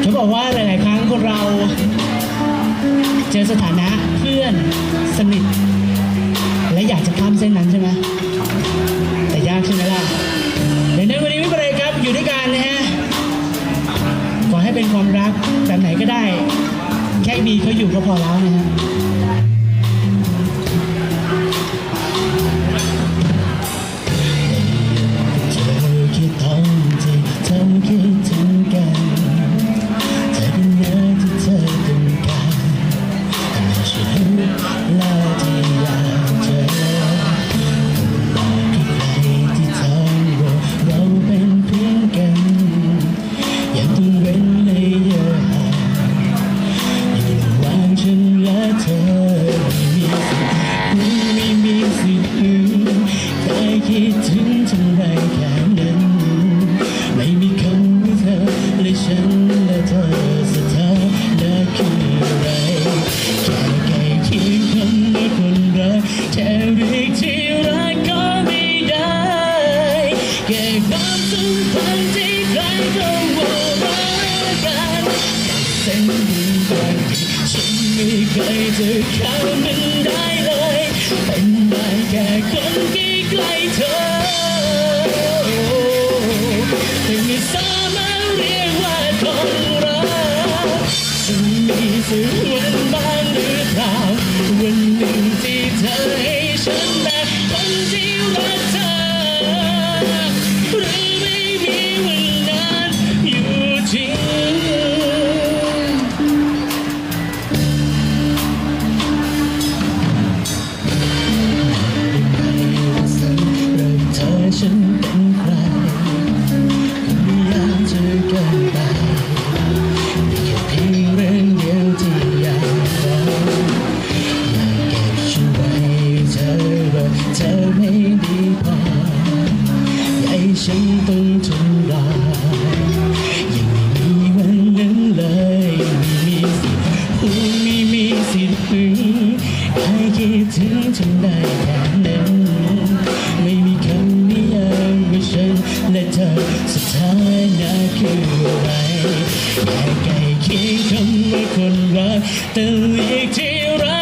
เขาบอกว่าหลาย ๆ ครั้งคนเรา เจอสถานะเพื่อนสนิท และอยากจะข้ามเส้นนั้นใช่ไหมแต่ยากใช่ไหมล่ะเดี๋ยวในวันนี้ไม่เป็นไรครับอยู่ด้วยกันนะฮะขอให้เป็นความรักแบบไหนก็ได้ แค่มีเขาอยู่ก็พอแล้ว ไม่เคยจะข้ามมันได้เลย เป็นได้แค่คนที่ใกล้เธอแต่ไม่สามารถเรียกว่าคนรักจะมีสักวันบ้างหรือเปล่าวันหนึ่งที่เธอให้ฉันแบบคนที่รัก ฉันต้องทนรอยังไม่มีวันนั้นเลยไม่มีสิทธิ์พูดไม่มีสิทธิ์ถึงให้คิดถึงทำได้แค่นั้นไม่มีคำนิยามว่าฉันและเธอสถานะคืออะไรแค่ใกล้เคียงคำว่าคนรักแต่เรียกที่รัก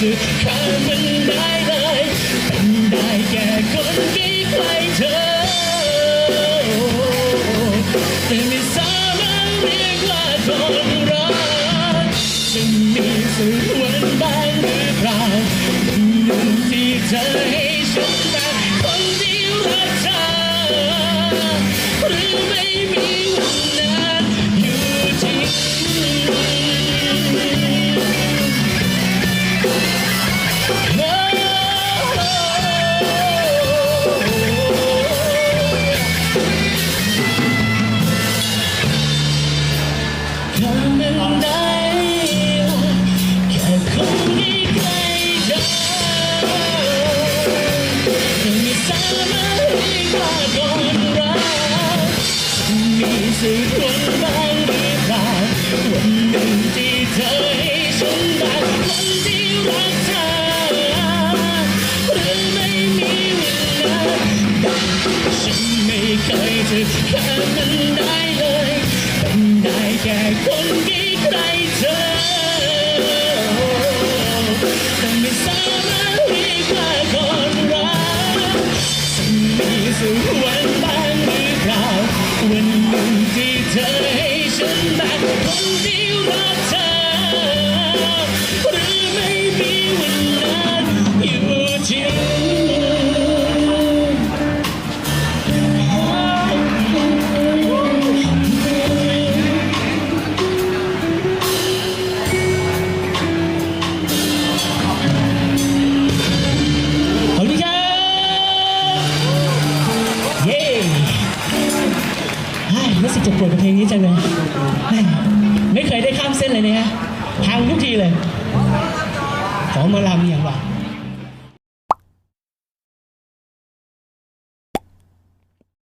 จะข้ามมันได้เลยเป็นได้แค่คนที่ใกล้เธอแต่ไม่สามารถเรียกว่าคนรักจะมีสักวันบ้างหรือเปล่าวันหนึ่ที่เธอให้ฉันแบบคนที่รักเธอหรือไม่มี สักวันบ้างหรือเปล่าวันหนึ่งที่เธอให้ฉันแบบคนที่รักเธอหรือไม่มีวันนั้นฉันไม่เคยจะ ข้ามเส้นเลยเนี่ยฮะทางทุกทีเลย ขอมาลำอย่างวะ